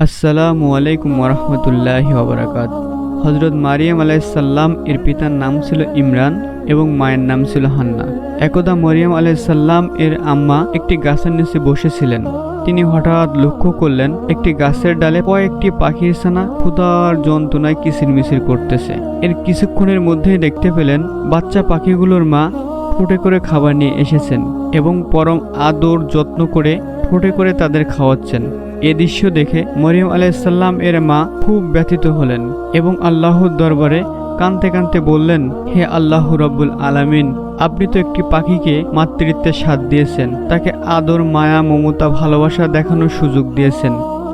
আসসালামু আলাইকুম ওরহমতুল্লাহ ওবরাকাত হজরত মারিয়াম আলাইসাল্লাম এর পিতার নাম ছিল ইমরান এবং মায়ের নাম ছিল হান্না। একদা মরিয়াম আলাইসাল্লাম এর আম্মা একটি গাছের নিচে বসেছিলেন। তিনি হঠাৎ লক্ষ্য করলেন, একটি গাছের ডালে কয়েকটি পাখির ছানা ক্ষুধার যন্ত্রণায় কিচিরমিচির করতেছে। এর কিছুক্ষণের মধ্যেই দেখতে পেলেন, বাচ্চা পাখিগুলোর মা ঠোঁটে করে খাবার নিয়ে এসেছেন এবং পরম আদর যত্ন করে ঠোঁটে করে তাদের খাওয়াচ্ছেন। এ দৃশ্য দেখে মরিয়ম আলাইসাল্লাম এর মা খুব ব্যথিত হলেন এবং আল্লাহর দরবারে কানতে কানতে বললেন, হে আল্লাহ রব্বুল আলামিন, আপনি তো একটি পাখিকে মাতৃত্বের স্বাদ দিয়েছেন। তাকে আদর, মায়া, মমতা, ভালোবাসা দেখানোর সুযোগ দিয়েছেন।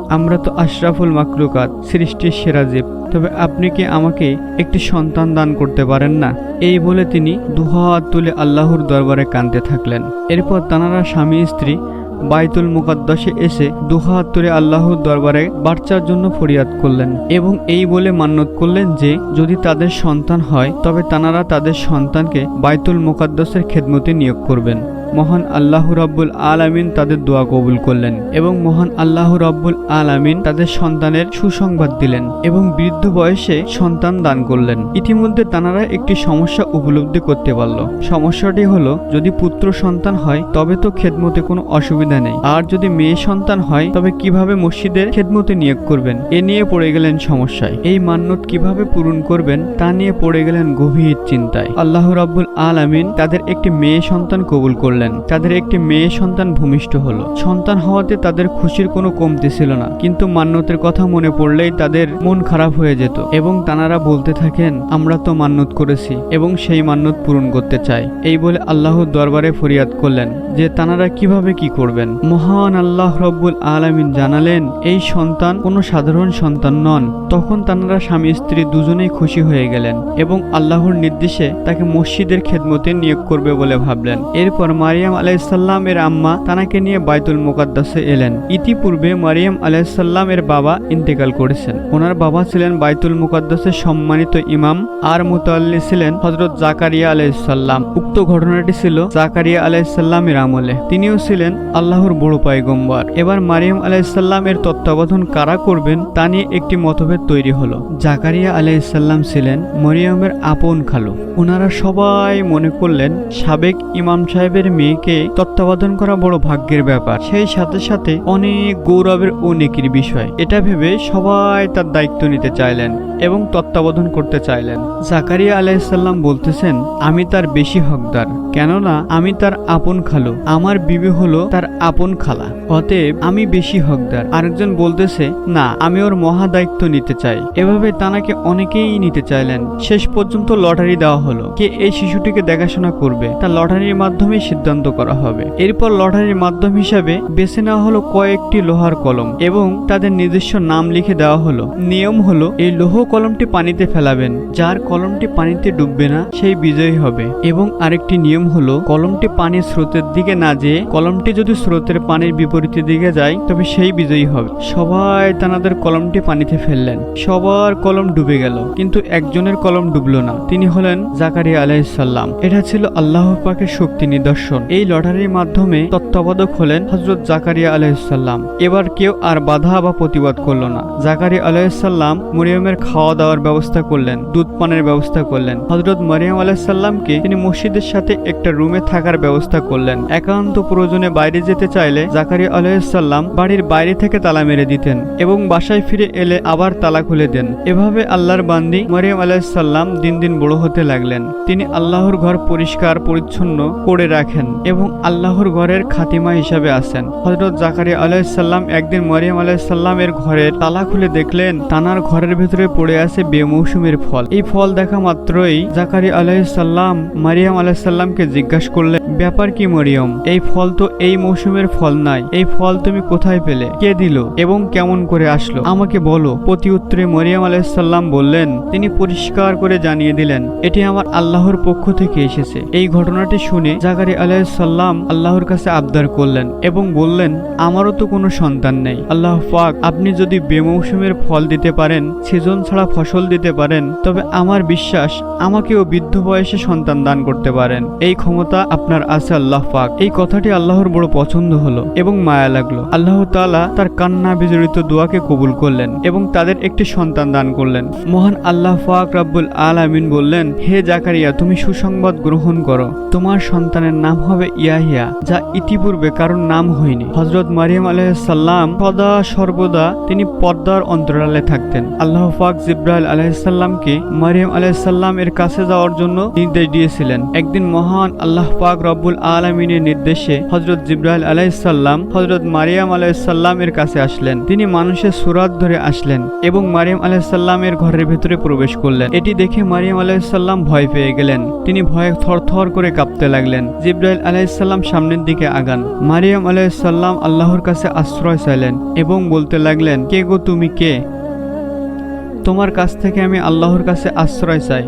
আমরা তো আশরাফুল মাকলুকাত, সৃষ্টির সেরা জীব। তবে আপনি কি আমাকে একটি সন্তান দান করতে পারেন না? এই বলে তিনি দুহাত তুলে আল্লাহর দরবারে কাঁদতে থাকলেন। এরপর তানারা স্বামী স্ত্রী বাইতুল মুকাদ্দাসে এসে দুহাত আল্লাহর দরবারে বাচ্চার জন্য ফরিয়াদ করলেন এবং এই বলে মান্যত করলেন যে, যদি তাদের সন্তান হয়, তবে তানারা তাদের সন্তানকে বাইতুল মুকাদ্দাসের খেদমতে নিয়োগ করবেন। মহান আল্লাহ রাব্বুল আলামিন তাদের দোয়া কবুল করলেন এবং মহান আল্লাহ রাব্বুল আলামিন তাদের সন্তানের সুসংবাদ দিলেন এবং বৃদ্ধ বয়সে সন্তান দান করলেন। ইতিমধ্যে তানারা একটি সমস্যা উপলব্ধি করতে পারল। সমস্যাটি হলো, যদি পুত্র সন্তান হয়, তবে তো খেদমতে কোনো অসুবিধা নেই। আর যদি মেয়ে সন্তান হয়, তবে কীভাবে মসজিদের খেদমতে নিয়োগ করবেন? এ নিয়ে পড়ে গেলেন সমস্যায়। এই মান্যত কীভাবে পূরণ করবেন, তা নিয়ে পড়ে গেলেন গভীর চিন্তায়। আল্লাহ রাব্বুল আলামিন তাদের একটি মেয়ে সন্তান কবুল করলেন। তাদের একটি মেয়ে সন্তান ভূমিষ্ঠ হলো। সন্তান হওয়াতে তাদের খুশির কোনো কমতি ছিল না। কিন্তু মান্যতের কথা মনে পড়লেই তাদের মন খারাপ হয়ে যেত এবং তানারা বলতে থাকেন, আমরা তো মান্যত করেছি এবং সেই মান্যত পূরণ করতে চাই। এই বলে আল্লাহর দরবারে ফরিয়াদ করলেন যে তানারা কীভাবে কি করবেন। মহান আল্লাহ রব্বুল আলামিন জানালেন, এই সন্তান কোনো সাধারণ সন্তান নন। তখন তানারা স্বামী স্ত্রী দুজনেই খুশি হয়ে গেলেন এবং আল্লাহর নির্দেশে তাকে মসজিদের খেদমতে নিয়োগ করবে বলে ভাবলেন। এরপর মারিয়াম আলাইসাল্লাম এর আম্মা তানাকে নিয়ে বাইতুল মোকাদ্দাসে এলেন। ইতিপূর্বে মারিয়াম আলাইসাল্লাম এর বাবা ইন্তেকাল করেছেন। ওনার বাবা ছিলেন বাইতুল মুকাদ্দাসের সম্মানিত ইমাম, আর মুতাল্লি ছিলেন হজরত জাকারিয়া আলাইসাল্লাম উক্ত ঘটনাটি ছিল জাকারিয়া আলাইসাল্লামের আমলে। তিনিও ছিলেন আল্লাহর বড় পায়গম্বর। এবার মারিয়াম আলাইসাল্লাম এর তত্ত্বাবধান কারা করবেন তা নিয়ে একটি মতভেদ তৈরি হলো। জাকারিয়া আলাইসাল্লাম ছিলেন মরিয়মের আপন খালু। ওনারা সবাই মনে করলেন, সাবেক ইমাম সাহেবের মেয়েকে তত্ত্বাবধান করা বড় ভাগ্যের ব্যাপার। সেই সাথে সাথে অনেক গৌরবের ও নেকির বিষয়। এটা ভেবে সবাই তার দায়িত্ব নিতে চাইলেন এবং তত্ত্বাবধান করতে চাইলেন। জাকারিয়া আলাইসাল্লাম বলতেছেন, আমি তার বেশি হকদার। কেননা আমি তার আপন খালু। আমার বিবি হলো তার আপন খালা। অতএব আমি বেশি হকদার। আরেকজন বলতেছে, না, আমি ওর মহা দায়িত্ব নিতে চাই। এভাবে তানাকে অনেকেই নিতে চাইলেন। শেষ পর্যন্ত লটারি দেওয়া হলো। কে এই শিশুটিকে দেখাশোনা করবে? তা লটারির মাধ্যমে সিদ্ধান্ত করা হবে। এরপর লটারির মাধ্যম হিসাবে বেছে নেওয়া হলো কয়েকটি লোহার কলম এবং তাদের নিজস্ব নাম লিখে দেওয়া হলো। নিয়ম হলো, এই লোহ কলমটি পানিতে ফেলাবেন, যার কলমটি পানিতে ডুববে না, সেই বিজয়ী হবে। এবং আরেকটি নিয়ম হলো, কলমটি পানির স্রোতের দিকে না যেয়ে কলমটি যদি স্রোতের পানির বিপরীতে দিকে যায়, তবে সেই বিজয়ী হবে। সবাই তানাদের কলমটি পানিতে ফেললেন। সবার কলম ডুবে গেল, কিন্তু একজনের কলম ডুবলো না। তিনি হলেন জাকারিয়া আলাইসাল্লাম এটা ছিল আল্লাহ পাকের শক্তি নিদর্শন। এই লটারির মাধ্যমে তত্ত্বাবধায়ক হলেন হজরত জাকারিয়া আলাইসাল্লাম এবার কেউ আর বাধা বা প্রতিবাদ করল না। জাকারিয়া আলাইসাল্লাম মরিয়মের খাওয়া দাওয়ার ব্যবস্থা করলেন দুধ পানের ব্যবস্থা করলেন। হজরত মরিয়ম আলাইসাল্লামকে তিনি মসজিদের সাথে একটা রুমে থাকার ব্যবস্থা করলেন। একান্ত প্রয়োজনে বাইরে যেতে চাইলে জাকারিয়া আলাইসাল্লাম বাড়ির বাইরে থেকে তালা মেরে দিতেন এবং বাসায় ফিরে এলে আবার তালা খুলে দেন। এভাবে আল্লাহর বান্দি মরিয়াম আলাইসাল্লাম দিন দিন বড় হতে লাগলেন। তিনি আল্লাহর ঘর পরিষ্কার, পরিচ্ছন্ন করে রাখেন। এবং আল্লাহর ঘরের খাতিমা হিসাবে আসেন হজরত জাকারিয়া আলাইসাল্লাম একদিন মরিয়ম আলাইসাল্লামের ঘরের তালা খুলে দেখলেন, তানার ঘরের ভেতরে পড়ে আছে বেমৌসুমের ফল। এই ফল দেখা মাত্রই জাকারি আলাইসাল্লাম মারিয়াম আলাইসাল্লামকে জিজ্ঞাসা করলেন, ব্যাপার কি মরিয়ম? এই ফল তো এই মৌসুমের ফল নাই। এই ফল তুমি কোথায় পেলে? কে দিল? এবং কেমন করে আসলো? আমাকে বলো। প্রতি উত্তরে মরিয়াম আলাইসাল্লাম বললেন, তিনি পরিষ্কার করে জানিয়ে দিলেন, এটি আমার আল্লাহর পক্ষ থেকে এসেছে। এই ঘটনাটি শুনে জাকারি আলাইসাল্লাম আল্লাহর কাছে আবদার করলেন এবং বললেন, আমারও তো কোনো সন্তান নেই। আল্লাহ পাক, আপনি যদি বেমৌসুমের ফল দিতে পারেন, সিজন ছাড়া ফসল দিতে পারেন, তবে আমার বিশ্বাস আমাকেও বৃদ্ধ বয়সে সন্তান দান করতে পারেন। এই ক্ষমতা আপনার আছে আল্লাহ পাক। এই কথাটি আল্লাহর বড় পছন্দ হলো এবং মায়া লাগল। আল্লাহ তাআলা তার কান্না বিজড়িত দোয়াকে কবুল করলেন এবং তাদের একটি সন্তান দান করলেন। মহান আল্লাহ পাক রাব্বুল আল আমিন বললেন, হে জাকারিয়া, তুমি সুসংবাদ গ্রহণ করো। তোমার সন্তানের নাম হবে ইয়াহিয়া, যা ইতিপূর্বে কারোর নাম হয়নি। হজরত মারিয়াম আলাইসাল্লাম সদা সর্বদা তিনি পর্দার অন্তরালে থাকতেন। আল্লাহ পাক জিব্রাইল আলাইসাল্লামকে মারিয়াম আলাইসাল্লাম এর কাছে যাওয়ার জন্য নির্দেশ দিয়েছিলেন। একদিন মহান আল্লাহ পাক রব্বুল আলমিনের নির্দেশে হজরত জিব্রাইল আলাইসাল্লাম হজরত মারিয়াম আলাইসাল্লাম এর কাছে আসলেন। তিনি মানুষের সুরাত ধরে আসলেন এবং মারিয়াম আলাইসাল্লামের ঘরের ভেতরে প্রবেশ করলেন। এটি দেখে মারিয়াম আলাইসাল্লাম ভয় পেয়ে গেলেন। তিনি ভয়ে থরথর করে কাঁপতে লাগলেন। জিব্রাইল আলাইসাল্লাম সামনের দিকে আগান। মারিয়াম আলাইসাল্লাম আল্লাহর কাছে আশ্রয় চাইলেন এবং বলতে লাগলেন, কে গো তুমি, কে? তোমার কাছ থেকে আমি আল্লাহর কাছে আশ্রয় চাই।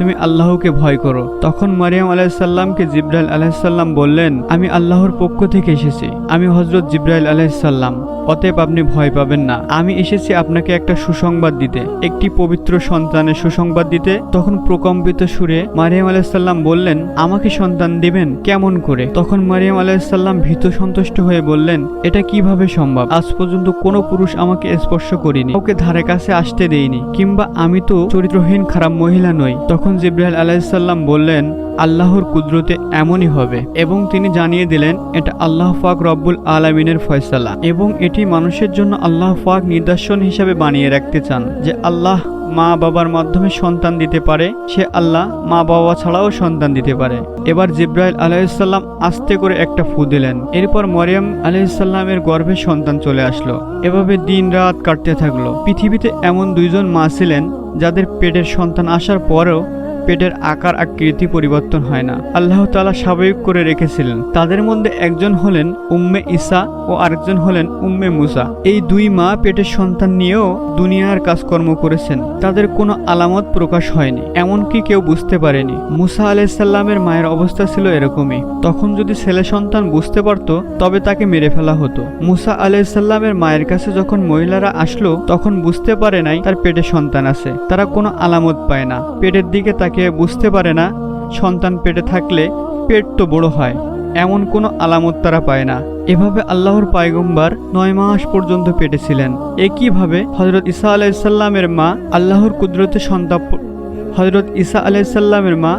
তুমি আল্লাহকে ভয় করো। তখন মারিয়াম আলাইসাল্লামকে জিব্রাইল আলাইসাল্লাম বললেন, আমি আল্লাহর পক্ষ থেকে এসেছি। আমি হজরত জিব্রাইল আলাইসাল্লাম অতএব আপনি ভয় পাবেন না। আমি এসেছি আপনাকে একটা সুসংবাদ দিতে। একটি পবিত্র সন্তানের সুসংবাদ দিতে। তখন প্রকম্পিত সুরে মারিয়াম আলাইসাল্লাম বললেন, আমাকে সন্তান দিবেন? কেমন করে? তখন মারিয়াম আলাইসাল্লাম ভীত সন্তুষ্ট হয়ে বললেন, এটা কীভাবে সম্ভব? আজ পর্যন্ত কোনো পুরুষ আমাকে স্পর্শ করিনি। ওকে ধারে কাছে আসতে দেইনি কিংবা আমি তো চরিত্রহীন খারাপ মহিলা নই। তখন জিব্রাইল আলাইসাল্লাম বললেন, আল্লাহর কুদরতে এমনই হবে। এবং তিনি জানিয়ে দিলেন, এটা আল্লাহ ফাক রব্বুল আলমিনের ফয়সালা এবং এটি মানুষের জন্য আল্লাহ ফাক নিদর্শন হিসাবে বানিয়ে রাখতে চান যে আল্লাহ মা বাবার মাধ্যমে সন্তান দিতে পারে, সে আল্লাহ মা বাবা ছাড়াও সন্তান দিতে পারে। এবার জিব্রাইল আলাইসাল্লাম আস্তে করে একটা ফু দিলেন। এরপর মরিয়াম আলাইসাল্লামের গর্ভে সন্তান চলে আসলো। এভাবে দিন রাত কাটতে থাকল। পৃথিবীতে এমন দুইজন মা ছিলেন, যাদের পেটের সন্তান আসার পরেও পেটের আকার আকৃতি পরিবর্তন হয় না। আল্লাহ তালা স্বাভাবিক করে রেখেছিলেন। তাদের মধ্যে একজন হলেন উম্মে ইসা ও আরেকজন হলেন উম্মে মুসা। এই দুই মা পেটের সন্তান নিয়েও দুনিয়ার কাজকর্ম করেছেন। তাদের কোনো আলামত প্রকাশ হয়নি, এমনকি কেউ বুঝতে পারেনি। মুসা আলাইসাল্লামের মায়ের অবস্থা ছিল এরকমই। তখন যদি ছেলে সন্তান বুঝতে পারত, তবে তাকে মেরে ফেলা হতো। মুসা আলাইসাল্লামের মায়ের কাছে যখন মহিলারা আসলো, তখন বুঝতে পারে নাই তার পেটে সন্তান আছে। তারা কোনো আলামত পায় না। পেটের দিকে তাকে বুঝতে পারে না, সন্তান পেটে থাকলে পেট তো বড় হয়, এমন কোনো আলামত তারা পায় না। এভাবে আল্লাহর পায়গম্বার নয় মাস পর্যন্ত পেটেছিলেন একইভাবে হজরত ইসা আলাইসাল্লামের মা আল্লাহর কুদরতে সন্তাপ হজরত ইসা আলাইসাল্লামের মা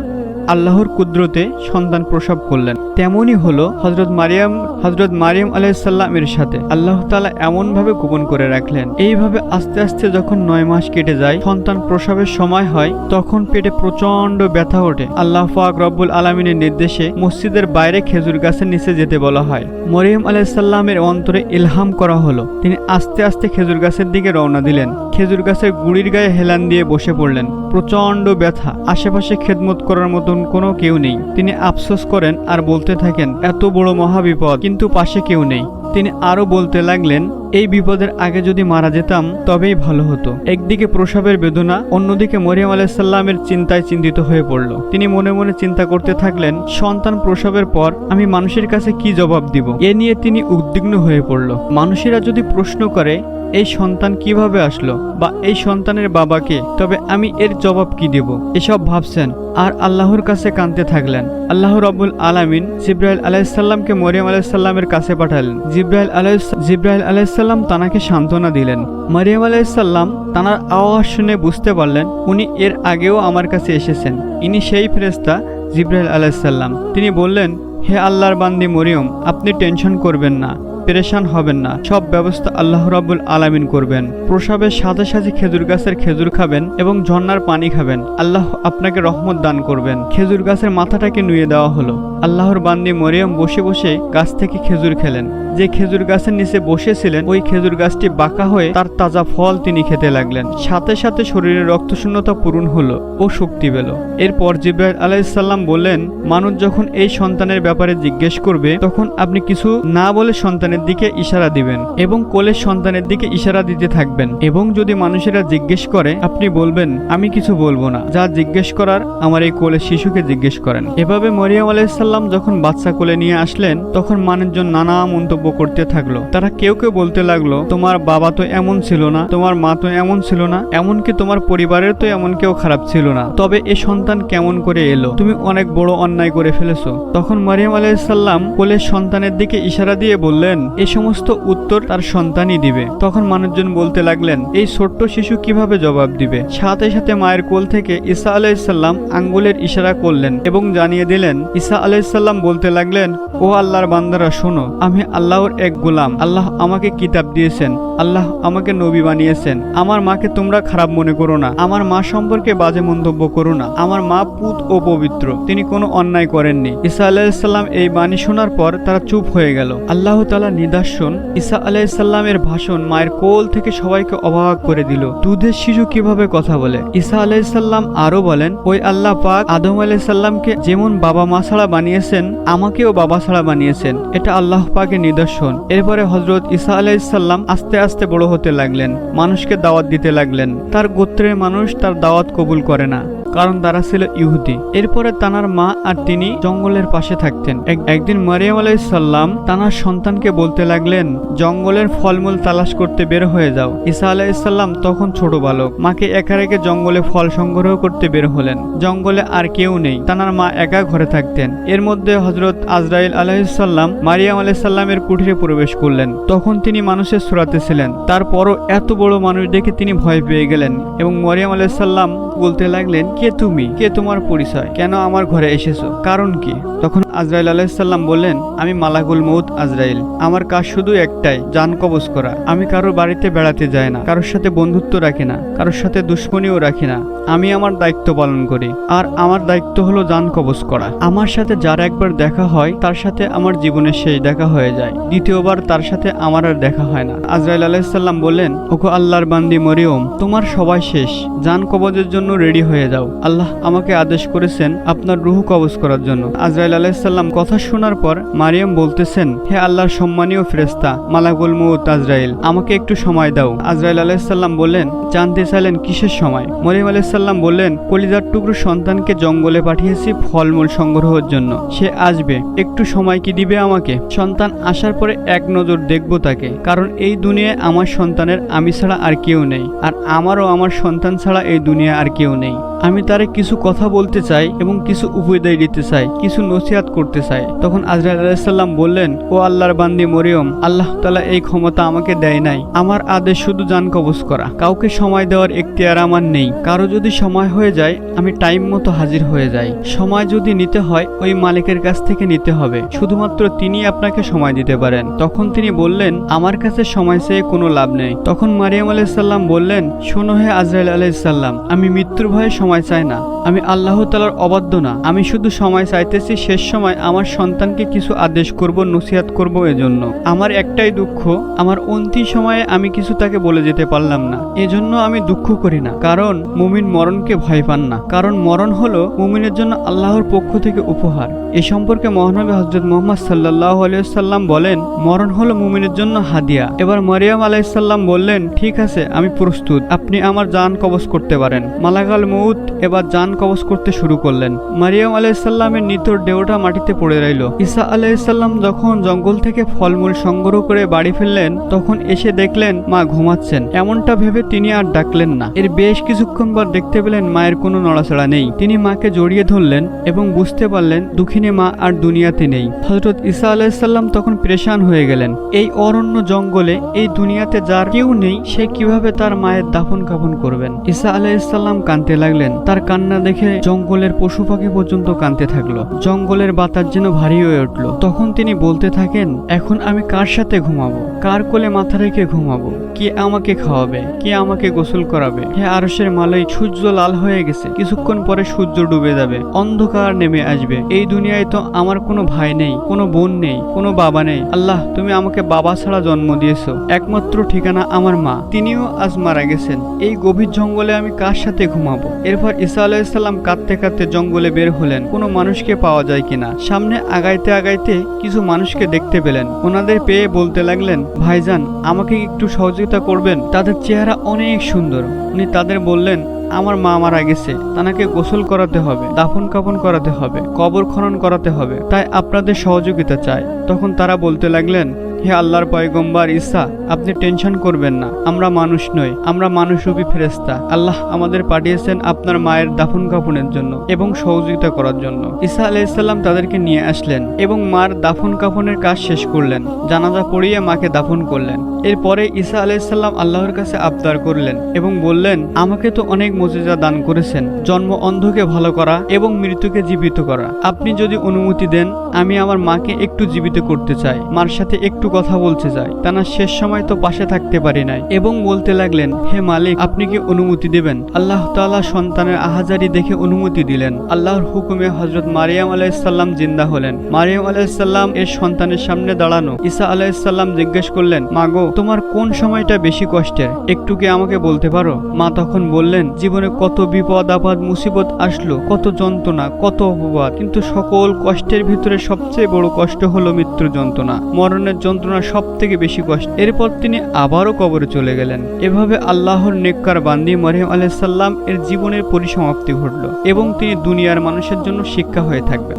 আল্লাহর কুদরতে সন্তান প্রসব করলেন। তেমনই হলো হজরত মারিয়াম হজরত মারিয়াম আলাইসাল্লামের সাথে। আল্লাহ তালা এমনভাবে গোপন করে রাখলেন। এইভাবে আস্তে আস্তে যখন নয় মাস কেটে যায়, সন্তান প্রসবের সময় হয়, তখন পেটে প্রচণ্ড ব্যথা ওঠে। আল্লাহ ফাক রব্বুল আলমিনের নির্দেশে মসজিদের বাইরে খেজুর গাছের নিচে যেতে বলা হয়। মরিয়ম আলাইসাল্লামের অন্তরে ইলহাম করা হলো। তিনি আস্তে আস্তে খেজুর গাছের দিকে রওনা দিলেন। খেজুর গাছের গুড়ির গায়ে হেলান দিয়ে বসে পড়লেন। প্রচণ্ড ব্যথা। আশেপাশে খেদমত করার মতন কোনো কেউ নেই। তিনি আফসোস করেন আর বলতে থাকেন, এত বড় মহাবিপদ, কিন্তু পাশে কেউ নেই। তিনি আরও বলতে লাগলেন, এই বিপদের আগে যদি মারা যেতাম, তবেই ভালো হতো। একদিকে প্রসবের বেদনা, অন্যদিকে মরিয়াম আলাইসাল্লামের চিন্তায় চিন্তিত হয়ে পড়ল। তিনি মনে মনে চিন্তা করতে থাকলেন, সন্তান প্রসবের পর আমি মানুষের কাছে কি জবাব দিব? এ নিয়ে তিনি উদ্বিগ্ন হয়ে পড়ল। মানুষেরা যদি প্রশ্ন করে এই সন্তান কীভাবে আসলো বা এই সন্তানের বাবাকে তবে আমি এর জবাব কি দেব? এসব ভাবছেন আর আল্লাহর কাছে কানতে থাকলেন। আল্লাহ রবুল আলামিন জিব্রাইল আলাইসাল্লামকে মরিয়াম আলাইসাল্লামের কাছে পাঠালেন। জিব্রাইল আলাই জিব্রাইল আলাইসাল্লাম তানাকে সান্ত্বনা দিলেন। মরিয়াম আলাইসাল্লাম তানার আওয়াজ শুনে বুঝতে পারলেন উনি এর আগেও আমার কাছে এসেছেন। ইনি সেই ফেরেস্তা জিব্রাইল আলাইসাল্লাম তিনি বললেন, হে আল্লাহর বান্দি মরিয়ম, আপনি টেনশন করবেন না। পেরেশান হবেন না। সব ব্যবস্থা আল্লাহ রাব্বুল আলামিন করবেন। প্রসাবের সাথে সাথে খেজুর গাছের খেজুর খাবেন এবং ঝর্ণার পানি খাবেন। আল্লাহ আপনাকে রহমত দান করবেন। খেজুর গাছের মাথাটাকে নুয়ে দেওয়া হলো। আল্লাহর বান্দি মরিয়ম বসে বসে গাছ থেকে খেজুর খেলেন। যে খেজুর গাছের নিচে বসেছিলেন, ওই খেজুর গাছটি বাঁকা হয়ে তার তাজা ফল তিনি খেতে লাগলেন। সাথে সাথে শরীরে রক্তশূন্যতা পূরণ হলো ও শক্তি পেল। এরপর জিব্রাইল আলাইসাল্লাম বললেন, মানুষ যখন এই সন্তানের ব্যাপারে জিজ্ঞেস করবে, তখন আপনি কিছু না বলে সন্তানের সন্তানের দিকে ইশারা দিবেন এবং কোলের সন্তানের দিকে ইশারা দিতে থাকবেন। এবং যদি মানুষেরা জিজ্ঞেস করে, আপনি বলবেন, আমি কিছু বলব না। যা জিজ্ঞেস করার আমার এই কোলের শিশুকে জিজ্ঞেস করেন। এভাবে মরিয়াম আলাইসাল্লাম যখন বাচ্চা কোলে নিয়ে আসলেন, তখন মানুষজন নানা মন্তব্য করতে থাকল। তারা কেউ কেউ বলতে লাগল, তোমার বাবা তো এমন ছিল না, তোমার মা তো এমন ছিল না, এমনকি তোমার পরিবারের তো এমন কেউ খারাপ ছিল না। তবে এ সন্তান কেমন করে এলো? তুমি অনেক বড় অন্যায় করে ফেলেছো। তখন মারিয়াম আলাইসাল্লাম কোলের সন্তানের দিকে ইশারা দিয়ে বললেন এ সমস্ত উত্তর তার সন্তানই দিবে। তখন মানুষজন বলতে লাগলেন, এই ছোট্ট শিশু কীভাবে জবাব দিবে? সাথে সাথে মায়ের কোল থেকে ঈসা আলাইসাল্লাম আঙ্গুলের ইশারা করলেন এবং জানিয়ে দিলেন, ঈসা আলাইসাল্লাম বলতে লাগলেন, ও আল্লাহর বান্দারা, শোনো, আমি আল্লাহর এক গোলাম। আল্লাহ আমাকে কিতাব দিয়েছেন, আল্লাহ আমাকে নবী বানিয়েছেন। আমার মাকে তোমরা খারাপ মনে করো না, আমার মা সম্পর্কে বাজে মন্তব্য করো না। আমার মা পুত ও পবিত্র, তিনি কোনো অন্যায় করেননি। ঈসা আলাইসাল্লাম এই বাণী শোনার পর তারা চুপ হয়ে গেল। আল্লাহ তালা নিদর্শন। ঈসা আলাইসাল্লামের ভাষণ মায়ের কোল থেকে সবাইকে অবাক করে দিল। দুধের শিশু কীভাবে কথা বলে? ঈসা আলাইসাল্লাম আরও বলেন, ওই আল্লাহ পাক আদম আলাইসাল্লামকে যেমন বাবা মা ছাড়া বানিয়েছেন, আমাকেও বাবা ছাড়া বানিয়েছেন। এটা আল্লাহ পাকের নিদর্শন। এরপরে হজরত ঈসা আলাইসাল্লাম আস্তে আস্তে বড় হতে লাগলেন, মানুষকে দাওয়াত দিতে লাগলেন। তার গোত্রের মানুষ তার দাওয়াত কবুল করে না। কারণ তারা ছিল ইহুদি। এরপরে তানার মা আর তিনি জঙ্গলের পাশে থাকতেন। এক- একদিন মারিয়াম আলাইসাল্লাম তানার সন্তানকে বলতে লাগলেন, জঙ্গলের ফলমূল তালাশ করতে বের হয়ে যাও। ঈসা আলাইসাল্লাম তখন ছোট বালক। মাকে একা রেখে জঙ্গলে ফল সংগ্রহ করতে বের হলেন। জঙ্গলে আর কেউ নেই। তানার মা একা ঘরে থাকতেন। এর মধ্যে হজরত আজরাইল আলাইসাল্লাম মারিয়াম আলাইসাল্লামের কুঠিরে প্রবেশ করলেন। তখন তিনি মানুষের সুরাতে ছিলেন। তারপরও এত বড় মানুষ দেখে তিনি ভয় পেয়ে গেলেন এবং মরিয়াম আলাইসাল্লাম বলতে লাগলেন কে তুমি? কে তোমার পরিচয়? কেন আমার ঘরে এসেছ? কারণ কি? তখন আজরাইল আলাইসাল্লাম বললেন, আমি মালাকুল মৌত আজরাইল। আমার কাজ শুধু একটাই জান কবজ করা। আমি কারোর বাড়িতে বেড়াতে যাই না, কারোর সাথে বন্ধুত্ব রাখি না, কারোর সাথে দুশ্মনীও রাখি না। আমি আমার দায়িত্ব পালন করি। আর আমার দায়িত্ব হলো জান কবজ করা। আমার সাথে যার একবার দেখা হয়, তার সাথে আমার জীবনের শেষ দেখা হয়ে যায়। দ্বিতীয়বার তার সাথে আমার আর দেখা হয় না। আজরাইল আলাইসাল্লাম বললেন, ওগো আল্লাহর বান্দি মরিয়ম, তোমার সবাই শেষ। জান কবজের জন্য রেডি হয়ে যাও। আল্লাহ আমাকে আদেশ করেছেন আপনার রুহ কবজ করার জন্য। আজরাইল আলাইসাল্লাম কথা শোনার পর মারিয়াম বলতেছেন, হে আল্লাহর সম্মানীয় ফেরেস্তা মালাকুল মৌত আজরাইল, আমাকে একটু সময় দাও। আজরাইল আলাইসাল্লাম বললেন, জানতে চাইলেন কিসের সময়? মরিয়াম আলাইসাল্লাম বললেন, কলিজার টুকরো সন্তানকে জঙ্গলে পাঠিয়েছি ফলমূল সংগ্রহের জন্য। সে আসবে, একটু সময় কি দিবে আমাকে? সন্তান আসার পরে এক নজর দেখব তাকে, কারণ এই দুনিয়ায় আমার সন্তানের আমি ছাড়া আর কেউ নেই, আর আমারও আমার সন্তান ছাড়া এই দুনিয়া আর কেউ নেই। আমি তারে কিছু কথা বলতে চাই এবং কিছু উপদেশ দিতে চাই, কিছু নসিহাত করতে চাই। তখন আজরাইল আলাইসাল্লাম বললেন, ও আল্লাহর বান্দি মরিয়ম, আল্লাহ তালা এই ক্ষমতা আমাকে দেয় নাই। আমার আদেশ শুধু জান কবজ করা। কাউকে সময় দেওয়ার এখতিয়ার আমার নেই। কারও যদি সময় হয়ে যায়, আমি টাইম মতো হাজির হয়ে যাই। সময় যদি নিতে হয়, ওই মালিকের কাছ থেকে নিতে হবে। শুধুমাত্র তিনি আপনাকে সময় দিতে পারেন। তখন তিনি বললেন, আমার কাছে সময় চেয়ে কোনো লাভ নেই। তখন মারিয়াম আলাইসাল্লাম বললেন, শোনো হে আজরাইল আলাইসাল্লাম আমি মৃত্যুর ভয়ে সময় চাই না। আমি আল্লাহ তালার অবাধ্য না। আমি শুধু সময় চাইতেছি, শেষ সময় আমার সন্তানকে কিছু আদেশ করব, নসিহাত করব এজন্য। আমার একটাই দুঃখ, আমার অন্তিম সময়ে আমি কিছু তাকে বলে যেতে পারলাম না। এজন্য আমি দুঃখ করি না, কারণ মুমিন মরণকে ভয় পান না। কারণ মরণ হলো মুমিনের জন্য আল্লাহর পক্ষ থেকে উপহার। এ সম্পর্কে মহানবী হজরত মোহাম্মদ সাল্লাহ আলিয়াল্লাম বলেন, মরণ হলো মুমিনের জন্য হাদিয়া। এবার মরিয়াম আলাইসাল্লাম বললেন, ঠিক আছে, আমি প্রস্তুত। আপনি আমার জান কবজ করতে পারেন। মালাকাল মৌত এবার জান কবজ করতে শুরু করলেন। মারিয়াম আলাইসাল্লামের নিতর দেহটা মাটিতে পড়ে রইল। ঈসা আলাইসাল্লাম যখন জঙ্গল থেকে ফলমূল সংগ্রহ করে বাড়ি ফিরলেন, তখন এসে দেখলেন মা ঘুমাচ্ছেন। এমনটা ভেবে তিনি আর ডাকলেন না। এর বেশ কিছুক্ষণ পর দেখতে পেলেন মায়ের কোনো নড়াচড়া নেই। তিনি মাকে জড়িয়ে ধরলেন এবং বুঝতে পারলেন দুঃখিনী মা আর দুনিয়াতে নেই। হজরত ঈসা আলাইসাল্লাম তখন প্রেশান হয়ে গেলেন। এই অরণ্য জঙ্গলে, এই দুনিয়াতে যার কেউ নেই, সে কীভাবে তার মায়ের দাফন কাফন করবেন? ঈসা আলাইসাল্লাম কানতে লাগলেন। তার কান্না দেখে জঙ্গলের পশু পাখি পর্যন্ত কানতে থাকল। জঙ্গলের বাতাস যেন ভারী হয়ে উঠল। তখন তিনি বলতে থাকেন, এখন আমি কার সাথে ঘুমাবো? কার কোলে মাথা রেখে ঘুমাবো? কে আমাকে খাওয়াবে? কে আমাকে গোসল করাবে? হে আরসের মালাই, সূর্য লাল হয়ে গেছে। কিছুক্ষণ পরে সূর্য ডুবে যাবে। অন্ধকার নেমে আসবে। এই দুনিয়ায় তো আমার কোনো ভাই নেই, কোনো বোন নেই, কোনো বাবা নেই। আল্লাহ, তুমি আমাকে বাবা ছাড়া জন্ম দিয়েছ। একমাত্র ঠিকানা আমার মা। তিনিও আজ মারা গেছেন। এই গভীর জঙ্গলে আমি কার সাথে ঘুমাবো? এরপর ঈসা আলাইসাল্লাম কাঁদতে কাঁদতে জঙ্গলে বের হলেন। কোনো মানুষকে পাওয়া যায় কিনা? সামনে আগাইতে আগাইতে কিছু মানুষকে দেখতে পেলেন। ওনাদের পেয়ে বলতে লাগলেন, ভাইজান, আমাকে একটু সহযোগিতা করবেন? তাদের চেহারা অনেক সুন্দর। উনি তাদের বললেন, আমার মা মারা গেছে। তানাকে গোসল করাতে হবে, দাফন কাফন করাতে হবে, কবর খনন করাতে হবে। তাই আপনাদের সহযোগিতা চাই। তখন তারা বলতে লাগলেন হে আল্লাহর পয়গম্বার ঈসা, আপনি টেনশন করবেন না, আমরা মানুষ নই, আমরা মানুষরূপী ফেরেস্তা আল্লাহ আমাদের পাঠিয়েছেন আপনার মায়ের দাফন কাফনের জন্য এবং সহযোগিতা করার জন্য। ঈসা আলাইসাল্লাম তাদেরকে নিয়ে আসলেন এবং মার দাফন কাফনের কাজ শেষ করলেন, জানাজা পড়িয়ে মাকে দাফন করলেন। এরপরে ঈসা আলাইসাল্লাম আল্লাহর কাছে আবদার করলেন এবং বললেন, আমাকে তো অনেক মজেজা দান করেছেন, জন্ম অন্ধকে ভালো করা এবং মৃত্যুকে জীবিত করা। আপনি যদি অনুমতি দেন, আমি আমার মাকে একটু জীবিত করতে চাই, মার সাথে একটু কথা বলতে চাই। তানা শেষ সময় তো পাশে থাকতে পারি নাই। এবং বলতে লাগলেন, হে মালিক, আপনি কি অনুমতি দেবেন? আল্লাহ তাআলা সন্তানের আহাজারি দেখে অনুমতি দিলেন। আল্লাহর হুকুমে হজরত মারিয়াম আলাইসাল্লাম জিন্দা হলেন। মারিয়াম আলাইসাল্লাম এর সন্তানের সামনে দাঁড়ানো। ঈসা আলাইসাল্লাম জিজ্ঞেস করলেন, মাগো, তোমার কোন সময়টা বেশি কষ্টের? একটু কি আমাকে বলতে পারো? মা তখন বললেন, জীবনে কত বিপদ, আপদ, মুসিবত আসলো, কত যন্ত্রণা, কত অপবাদ। কিন্তু সকল কষ্টের ভিতরে সবচেয়ে বড় কষ্ট হলো মৃত্যুর যন্ত্রণা। মরণের যন্ত্রণা সব থেকে বেশি কষ্ট। এরপর তিনি আবারও কবরে চলে গেলেন। এভাবে আল্লাহর নেককার বান্দি মরিয়ম আলাইসাল্লাম এর জীবনের পরিসমাপ্তি ঘটল এবং তিনি দুনিয়ার মানুষের জন্য শিক্ষা হয়ে থাকবেন।